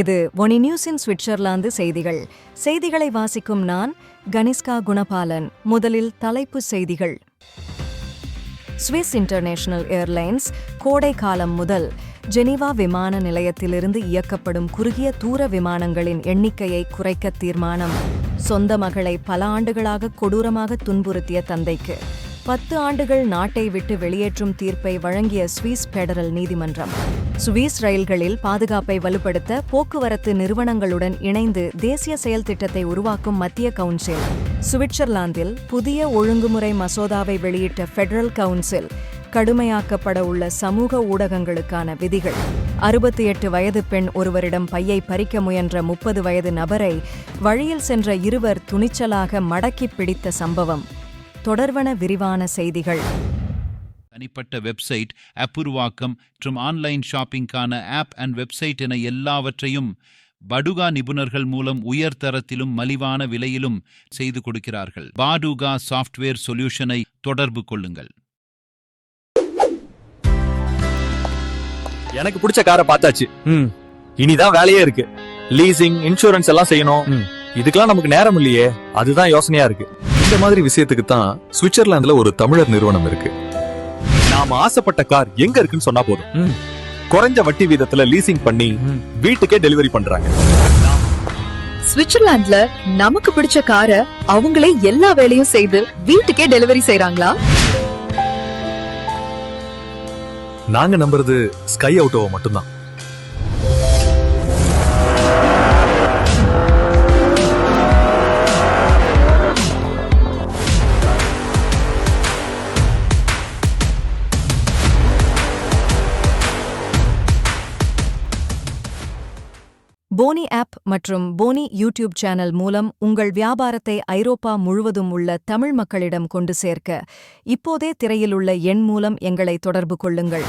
இது ஒனி நியூஸின் சுவிட்சர்லாந்து செய்திகள். செய்திகளை வாசிக்கும் நான் கனிஷ்கா குணபாலன். முதலில் தலைப்புச் செய்திகள். சுவிஸ் இன்டர்நேஷனல் ஏர்லைன்ஸ் கோடை காலம் முதல் ஜெனீவா விமான நிலையத்திலிருந்து இயக்கப்படும் குறுகிய தூர விமானங்களின் எண்ணிக்கையை குறைக்க தீர்மானம். சொந்த மகளை பல ஆண்டுகளாக கொடூரமாக துன்புறுத்திய தந்தைக்கு. பத்து ஆண்டுகள் நாட்டை விட்டு வெளியேற்றும் தீர்ப்பை வழங்கிய சுவிஸ் பெடரல் நீதிமன்றம். சுவிஸ் ரயில்களில் பாதுகாப்பை வலுப்படுத்த போக்குவரத்து நிறுவனங்களுடன் இணைந்து தேசிய செயல் திட்டத்தை உருவாக்கும் மத்திய கவுன்சில். சுவிட்சர்லாந்தில் புதிய ஒழுங்குமுறை மசோதாவை வெளியிட்ட ஃபெடரல் கவுன்சில் கடுமையாக்கப்பட உள்ள சமூக ஊடகங்களுக்கான விதிகள். அறுபத்தி எட்டு வயது பெண் ஒருவரிடம் பையை பறிக்க முயன்ற முப்பது வயது நபரை வழியில் சென்ற இருவர் துணிச்சலாக மடக்கிப் பிடித்த சம்பவம். தொடர்வன விரிவான செய்திகள். தனிப்பட்ட வெப்சைட் ஆப் உருவாக்கம் மற்றும் ஆன்லைன் ஷாப்பிங்கான ஆப் அண்ட் வெப்சைட் என எல்லாவற்றையும் படுகா நிபுணர்கள் மூலம் உயர் தரத்திலும் மலிவான விலையிலும் செய்து கொடுக்கிறார்கள். பாடுகா சாஃப்ட்வேர் சொல்யூஷனை தொடர்பு கொள்ளுங்கள். எனக்கு பிடிச்ச காரை பார்த்தாச்சு. ம். இனிதான் வேலையே இருக்கு. லீசிங் இன்சூரன்ஸ் எல்லாம் செய்யணும். இதுக்கெல்லாம் நமக்கு நேரம் இல்லையே. அதுதான் யோசனையா இருக்கு. இந்த மாதிரி விஷயத்துக்கு தான் சுவிட்சர்லாந்துல ஒரு தமிழர் நிறுவனம் இருக்கு. நாம ஆசைப்பட்ட கார் எங்க இருக்குன்னு சொன்னா போதும். குறைஞ்ச வட்டி வீதத்துல லீசிங் பண்ணி வீட்டுக்கே டெலிவரி பண்றாங்க. சுவிட்சர்லாந்துல நமக்கு பிடிச்ச காரை அவங்களே எல்லா வேலையும் செய்து வீட்டுக்கே டெலிவரி செய்றாங்களா? நாங்க நம்புறது ஸ்கை அவுட்டோவை மட்டும்தான். போனி ஆப் மற்றும் போனி யூடியூப் சேனல் மூலம் உங்கள் வியாபாரத்தை ஐரோப்பா முழுவதும் உள்ள தமிழ் மக்களிடம் கொண்டு சேர்க்க இப்போதே திரையில் உள்ள எண் மூலம் எங்களை தொடர்பு கொள்ளுங்கள்.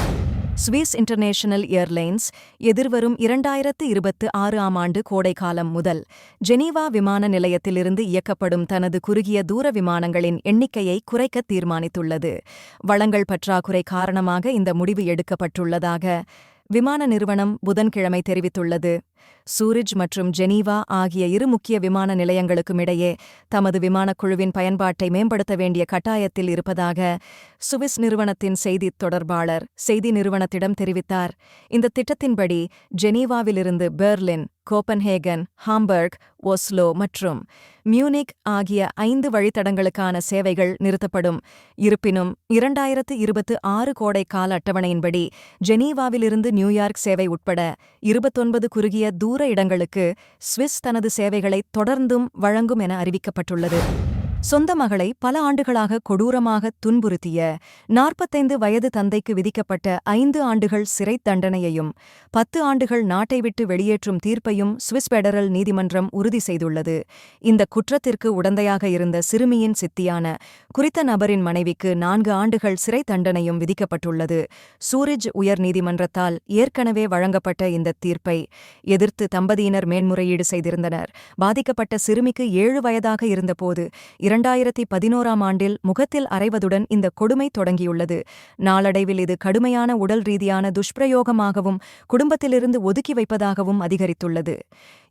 சுவிஸ் இன்டர்நேஷனல் ஏர்லைன்ஸ் எதிர்வரும் இரண்டாயிரத்து இருபத்து ஆறு ஆம் ஆண்டு கோடைக்காலம் முதல் ஜெனீவா விமான நிலையத்திலிருந்து இயக்கப்படும் தனது குறுகிய தூர விமானங்களின் எண்ணிக்கையை குறைக்க தீர்மானித்துள்ளது. வளங்கள் பற்றாக்குறை காரணமாக இந்த முடிவு எடுக்கப்பட்டுள்ளதாக விமான நிறுவனம் புதன்கிழமை தெரிவித்துள்ளது. சூரிஜ் மற்றும் ஜெனீவா ஆகிய இரு முக்கிய விமான நிலையங்களுக்கும் இடையே தமது விமானக் குழுவின் பயன்பாட்டை மேம்படுத்த வேண்டிய கட்டாயத்தில் இருப்பதாக சுவிஸ் நிறுவனத்தின் செய்தித் தொடர்பாளர் செய்தி நிறுவனத்திடம் தெரிவித்தார். இந்த திட்டத்தின்படி ஜெனீவாவிலிருந்து பெர்லின் கோப்பன்ஹேகன் ஹாம்பர்க் ஒஸ்லோ மற்றும் மியூனிக் ஆகிய ஐந்து வழித்தடங்களுக்கான சேவைகள் நிறுத்தப்படும். இருப்பினும் இரண்டாயிரத்து இருபத்து ஆறு கோடை கால அட்டவணையின்படி ஜெனீவாவிலிருந்து நியூயார்க் சேவை உட்பட இருபத்தொன்பது குறுகிய தூர இடங்களுக்கு சுவிஸ் தனது சேவைகளை தொடர்ந்தும் வழங்கும் என அறிவிக்கப்பட்டுள்ளது. சொந்த மகளை பல ஆண்டுகளாக கொடூரமாக துன்புறுத்திய நாற்பத்தைந்து வயது தந்தைக்கு விதிக்கப்பட்ட ஐந்து ஆண்டுகள் சிறை தண்டனையையும் பத்து ஆண்டுகள் நாட்டை விட்டு வெளியேற்றும் தீர்ப்பையும் சுவிஸ் பெடரல் நீதிமன்றம் உறுதி செய்துள்ளது. இந்த குற்றத்திற்கு உடந்தையாக இருந்த சிறுமியின் சித்தியான குறித்த நபரின் மனைவிக்கு நான்கு ஆண்டுகள் சிறை தண்டனையும் விதிக்கப்பட்டுள்ளது. சூரிஜ் உயர் நீதிமன்றத்தால் ஏற்கனவே வழங்கப்பட்ட இந்த தீர்ப்பை எதிர்த்து தம்பதியினர் மேன்முறையீடு செய்திருந்தனர். பாதிக்கப்பட்ட சிறுமிக்கு ஏழு வயதாக இருந்தபோது இரண்டாயிரத்தி பதினோராம் ஆண்டில் முகத்தில் அறைவதுடன் இந்த கொடுமை தொடங்கியுள்ளது. நாளடைவில் இது கடுமையான உடல் ரீதியான துஷ்பிரயோகமாகவும் குடும்பத்திலிருந்து ஒதுக்கி வைப்பதாகவும் அதிகரித்துள்ளது.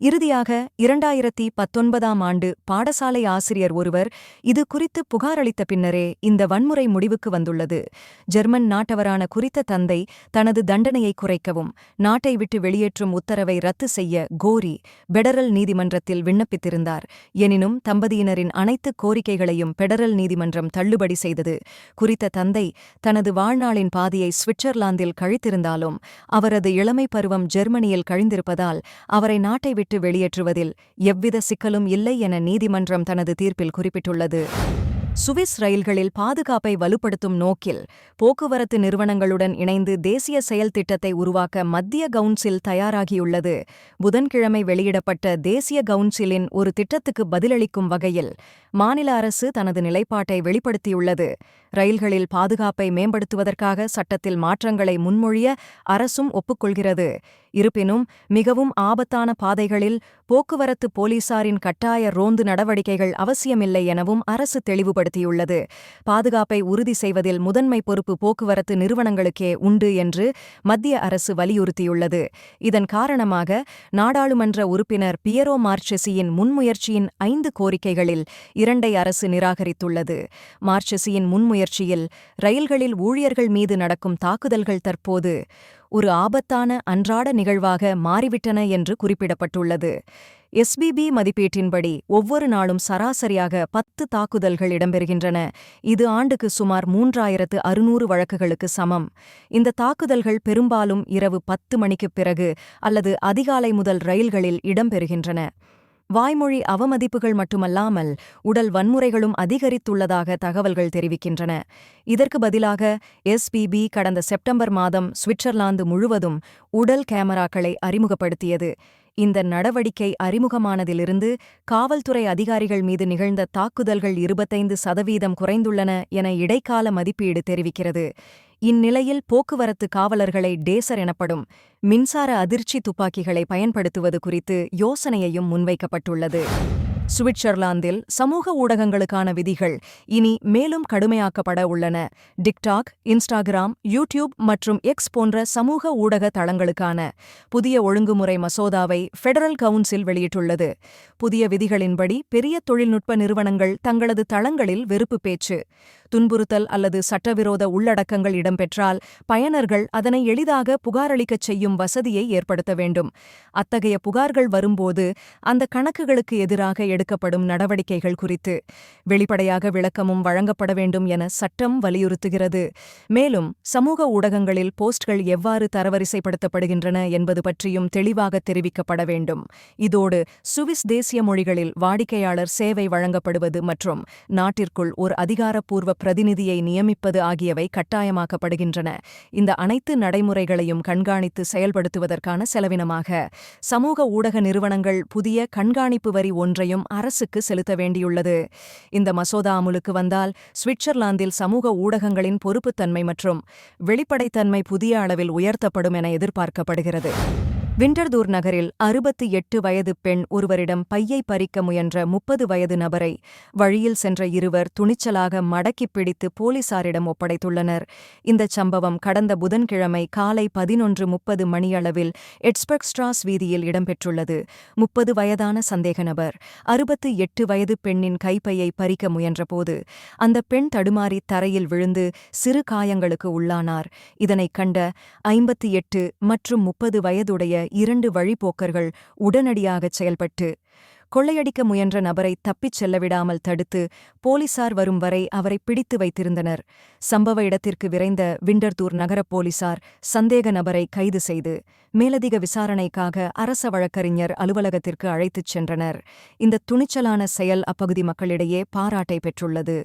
இறுதியாக இரண்டாயிரத்தி பத்தொன்பதாம் ஆண்டு பாடசாலை ஆசிரியர் ஒருவர் இது குறித்து புகாரளித்த பின்னரே இந்த வன்முறை முடிவுக்கு வந்துள்ளது. ஜெர்மன் நாட்டவரான குறித்த தந்தை தனது தண்டனையை குறைக்கவும் நாட்டை விட்டு வெளியேற்றும் உத்தரவை ரத்து செய்ய கோரி பெடரல் நீதிமன்றத்தில் விண்ணப்பித்திருந்தார். எனினும் தம்பதியினரின் அனைத்து கோரிக்கைகளையும் பெடரல் நீதிமன்றம் தள்ளுபடி செய்தது. குறித்த தந்தை தனது வாழ்நாளின் பாதியை சுவிட்சர்லாந்தில் கழித்திருந்தாலும் அவரது இளமை பருவம் ஜெர்மனியில் கழிந்திருப்பதால் அவரை நாட்டை விட்டு வெளியேற்றுவதில் எவ்வித சிக்கலும் இல்லை என நீதிமன்றம் தனது தீர்ப்பில் குறிப்பிட்டுள்ளது. சுவிஸ் ரயில்களில் பாதுகாப்பை வலுப்படுத்தும் நோக்கில் போக்குவரத்து நிறுவனங்களுடன் இணைந்து தேசிய செயல் திட்டத்தை உருவாக்க மத்திய கவுன்சில் தயாராகியுள்ளது. புதன்கிழமை வெளியிடப்பட்ட தேசிய கவுன்சிலின் ஒரு திட்டத்துக்கு பதிலளிக்கும் வகையில் மாநில அரசு தனது நிலைப்பாட்டை வெளிப்படுத்தியுள்ளது. ரயில்களில் பாதுகாப்பை மேம்படுத்துவதற்காக சட்டத்தில் மாற்றங்களை முன்மொழிய அரசும் ஒப்புக்கொள்கிறது. இருப்பினும் மிகவும் ஆபத்தான பாதைகளில் போக்குவரத்து போலீசாரின் கட்டாய ரோந்து நடவடிக்கைகள் அவசியமில்லை எனவும் அரசு தெளிவுபடுத்தியுள்ளது. பாதுகாப்பை உறுதி செய்வதில் முதன்மை பொறுப்பு போக்குவரத்து நிறுவனங்களுக்கே உண்டு என்று மத்திய அரசு வலியுறுத்தியுள்ளது. இதன் காரணமாக நாடாளுமன்ற உறுப்பினர் பியரோ மார்ச்செசியின் முன்முயற்சியின் ஐந்து கோரிக்கைகளில் இரண்டை அரசு நிராகரித்துள்ளது. மார்ச்செசியின் முன்முயற்சியில் ரயில்களில் ஊழியர்கள் மீது நடக்கும் தாக்குதல்கள் தற்போது ஒரு ஆபத்தான அன்றாட நிகழ்வாக மாறிவிட்டன என்று குறிப்பிடப்பட்டுள்ளது. எஸ்பிபி மதிப்பீட்டின்படி ஒவ்வொரு நாளும் சராசரியாக பத்து தாக்குதல்கள் இடம்பெறுகின்றன. இது ஆண்டுக்கு சுமார் மூன்றாயிரத்து அறுநூறு வழக்குகளுக்கு சமம். இந்த தாக்குதல்கள் பெரும்பாலும் இரவு பத்து மணிக்குப் பிறகு அல்லது அதிகாலை முதல் ரயில்களில் இடம்பெறுகின்றன. வாய்மொழி அவமதிப்புகள் மட்டுமல்லாமல் உடல் வன்முறைகளும் அதிகரித்துள்ளதாக தகவல்கள் தெரிவிக்கின்றன. இதற்கு பதிலாக எஸ்பிபி கடந்த செப்டம்பர் மாதம் சுவிட்சர்லாந்து முழுவதும் உடல் கேமராக்களை அறிமுகப்படுத்தியது. இந்த நடவடிக்கை அறிமுகமானதிலிருந்து காவல்துறை அதிகாரிகள் மீது நிகழ்ந்த தாக்குதல்கள் இருபத்தைந்து சதவீதம் குறைந்துள்ளன என இடைக்கால மதிப்பீடு தெரிவிக்கிறது. இந்நிலையில் போக்குவரத்து காவலர்களை டேசர் எனப்படும் மின்சார அதிர்ச்சி துப்பாக்கிகளை பயன்படுத்துவது குறித்து யோசனையையும் முன்வைக்கப்பட்டுள்ளது. சுவிட்சர்லாந்தில் சமூக ஊடகங்களுக்கான விதிகள் இனி மேலும் கடுமையாக்கப்பட உள்ளன. டிக்டாக் இன்ஸ்டாகிராம் யூடியூப் மற்றும் எக்ஸ் போன்ற சமூக ஊடக தளங்களுக்கான புதிய ஒழுங்குமுறை மசோதாவை ஃபெடரல் கவுன்சில் வெளியிட்டுள்ளது. புதிய விதிகளின்படி பெரிய தொழில்நுட்ப நிறுவனங்கள் தங்களது தளங்களில் வெறுப்பு பேச்சு துன்புறுத்தல் அல்லது சட்டவிரோத உள்ளடக்கங்கள் இடம்பெற்றால் பயனர்கள் அதனை எளிதாக புகாரளிக்கச் செய்யும் வசதியை ஏற்படுத்த வேண்டும். அத்தகைய புகார்கள் வரும்போது அந்த கணக்குகளுக்கு எதிராக எடுக்கப்படும் நடவடிக்கைகள் குறித்து. வெளிப்படையாக விளக்கமும் வழங்கப்பட வேண்டும் என சட்டம் வலியுறுத்துகிறது. மேலும் சமூக ஊடகங்களில் போஸ்ட்கள் எவ்வாறு தரவரிசைப்படுத்தப்படுகின்றன என்பது பற்றியும் தெளிவாக தெரிவிக்கப்பட வேண்டும். இதோடு சுவிஸ் தேசிய மொழிகளில் வாடிக்கையாளர் சேவை வழங்கப்படுவது மற்றும் நாட்டிற்குள் ஒரு அதிகாரப்பூர்வ பிரதிநிதியை நியமிப்பது ஆகியவை கட்டாயமாக்கப்படுகின்றன. இந்த அனைத்து நடைமுறைகளையும் கண்காணித்து செயல்படுத்துவதற்கான செலவினமாக சமூக ஊடக நிறுவனங்கள் புதிய கண்காணிப்பு வரி ஒன்றையும் அரசுக்கு செலுத்த வேண்டியுள்ளது. இந்த மசோதா அமுலுக்கு வந்தால் சுவிட்சர்லாந்தில் சமூக ஊடகங்களின் பொறுப்புத்தன்மை மற்றும் வெளிப்படைத்தன்மை புதிய அளவில் உயர்த்தப்படும் என எதிர்பார்க்கப்படுகிறது. விண்டர்தூர் நகரில் அறுபத்தி எட்டு வயது பெண் ஒருவரிடம் பையை பறிக்க முயன்ற முப்பது வயது நபரை வழியில் சென்ற இருவர் துணிச்சலாக மடக்கிப் பிடித்து போலீசாரிடம் ஒப்படைத்துள்ளனர். இந்தச் சம்பவம் கடந்த புதன்கிழமை காலை பதினொன்று முப்பது மணியளவில் எட்ஸ்பெக்ஸ்ட்ராஸ் வீதியில் இடம்பெற்றுள்ளது. முப்பது வயதான சந்தேக நபர் அறுபத்து எட்டு வயது பெண்ணின் கைப்பையை பறிக்க முயன்றபோது அந்த பெண் தடுமாறி தரையில் விழுந்து சிறு காயங்களுக்கு உள்ளானார். இதனைக் கண்ட ஐம்பத்தி எட்டு மற்றும் முப்பது வயதுடைய இரண்டு வழிப்போக்கர்கள் உடனடியாகச் செயல்பட்டு கொள்ளையடிக்க முயன்ற நபரை தப்பிச் செல்லவிடாமல் தடுத்து போலீசார் வரும் வரை அவரை பிடித்து வைத்திருந்தனர். சம்பவ இடத்திற்கு விரைந்த விண்டர்தூர் நகர போலீசார் சந்தேக நபரை கைது செய்து மேலதிக விசாரணைக்காக அரச வழக்கறிஞர் அலுவலகத்திற்கு அழைத்துச் சென்றனர். இந்த துணிச்சலான செயல் அப்பகுதி மக்களிடையே பாராட்டை பெற்றுள்ளது.